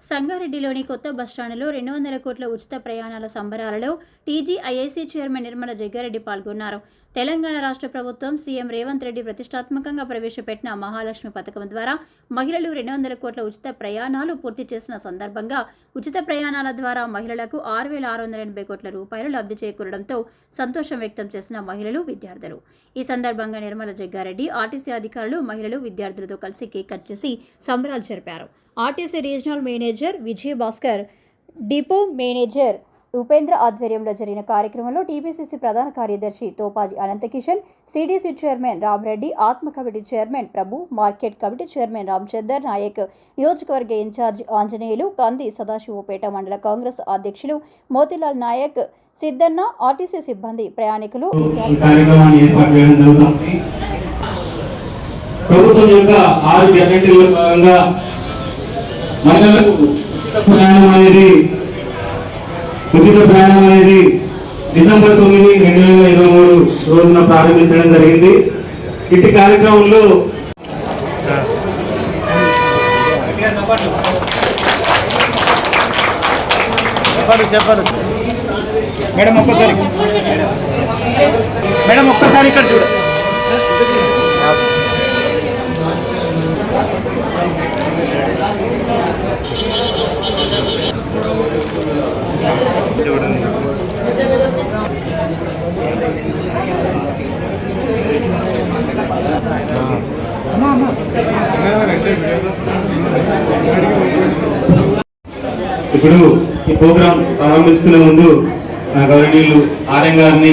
సంగారెడ్డిలోని కొత్త బస్టాండ్లో రెండు వందల కోట్ల ఉచిత ప్రయాణాల సంబరాలలో టీజీఐఐసీ చైర్మన్ నిర్మల జగ్గారెడ్డి పాల్గొన్నారు. తెలంగాణ రాష్ట్ర ప్రభుత్వం సీఎం రేవంత్ రెడ్డి ప్రతిష్టాత్మకంగా ప్రవేశపెట్టిన మహాలక్ష్మి పథకం ద్వారా మహిళలు రెండు వందల కోట్ల ఉచిత ప్రయాణాలు పూర్తి చేసిన సందర్భంగా ఉచిత ప్రయాణాల ద్వారా మహిళలకు ఆరు వేల ఆరు వందల ఎనభై కోట్ల రూపాయలు లబ్ధి చేకూరడంతో సంతోషం వ్యక్తం చేసిన మహిళలు విద్యార్థులు. ఈ సందర్భంగా నిర్మల జగ్గారెడ్డి ఆర్టీసీ అధికారులు మహిళలు విద్యార్థులతో కలిసి కేక్ కట్ చేసి సంబరాలు జరిపారు. RTC regional manager Vijay Bhaskar depot manager Upendra ఆధ్వర్యంలో జరిగిన కార్యక్రమంలో టీపీసీసీ ప్రధాన కార్యదర్శి తోపాజి అనంతకిషన్ సిడీసీ చైర్మన్ రామరెడ్డి ఆత్మ committee chairman Prabhu market committee chairman Ramachandar Naik నియోజకవర్గ ఇన్ఛార్జి ఆంజనేయులు కంది సదాశివపేట మండల కాంగ్రెస్ అధ్యక్షులు మోతిలాల్ నాయక్ సిద్ధన్న ఆర్టీసీ సిబ్బంది ప్రయాణికులు కార్యక్రమాన్ని ఏర్పాటు చేయడం జరుగుతుంది. ప్రభుత్వం యొక్క ఆరు గ్యారెంటీల భాగంగా మహిళలకు ఉచిత ప్రయాణం అనేది ఉచిత ప్రయాణం అనేది డిసెంబర్ తొమ్మిది రెండు వేల ఇరవై మూడు రోజున ప్రారంభించడం జరిగింది. ఇట్టి కార్యక్రమంలో చెప్పారు మేడం ఒక్కసారి. మేడం ఒక్కసారి ఇక్కడ చూడండి. ఇప్పుడు ఈ ప్రోగ్రాం ప్రారంభించుకునే ముందు నా గవర్నీయులు ఆర్ఎం గారిని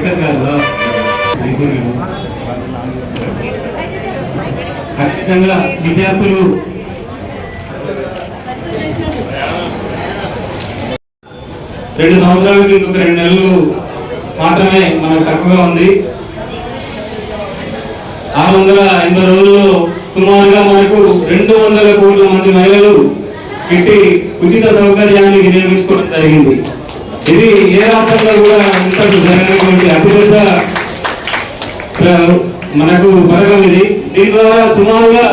కాదు ఖచ్చితంగా విద్యార్థులు రెండు సంవత్సరాలకి ఇంకొక రెండు నెలలు మాత్రమే మనకు తక్కువగా ఉంది. ఆరు వందల ఎనభై రోజుల్లో సుమారుగా మనకు రెండు వందల కోట్ల మంది మహిళలు ఇట్టి ఉచిత సౌకర్యాన్ని వినియోగించుకోవడం జరిగింది. ఇది ఏ రాష్ట్రంలో కూడా ఇంతకు జరిగినటువంటి అతిపెద్ద మనకు పథకం ఇది. దీని ద్వారా సుమారుగా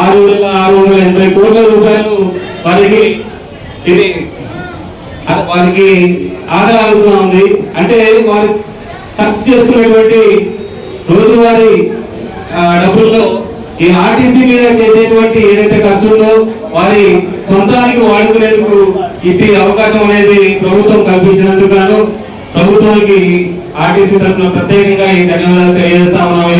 ఆరు వేల ఆరు వందల ఎనభై కోట్ల రూపాయలు వారికి ఇది వారికి ఆదా అవుతూ ఉంది. అంటే వారు ఖర్చు చేస్తున్నటువంటి రోజువారీ డబ్బుల్లో ఈ ఆర్టీసీ మీద చేసేటువంటి ఏదైతే ఖర్చు ఉందో వారి సొంతానికి వాడుకునేందుకు ఇది అవకాశం అనేది ప్రభుత్వం కల్పించినందుకు గాను ప్రభుత్వానికి ఆర్టీసీ తరఫున ప్రత్యేకంగా ఈ ధన్యవాదాలు తెలియజేస్తా ఉన్నాం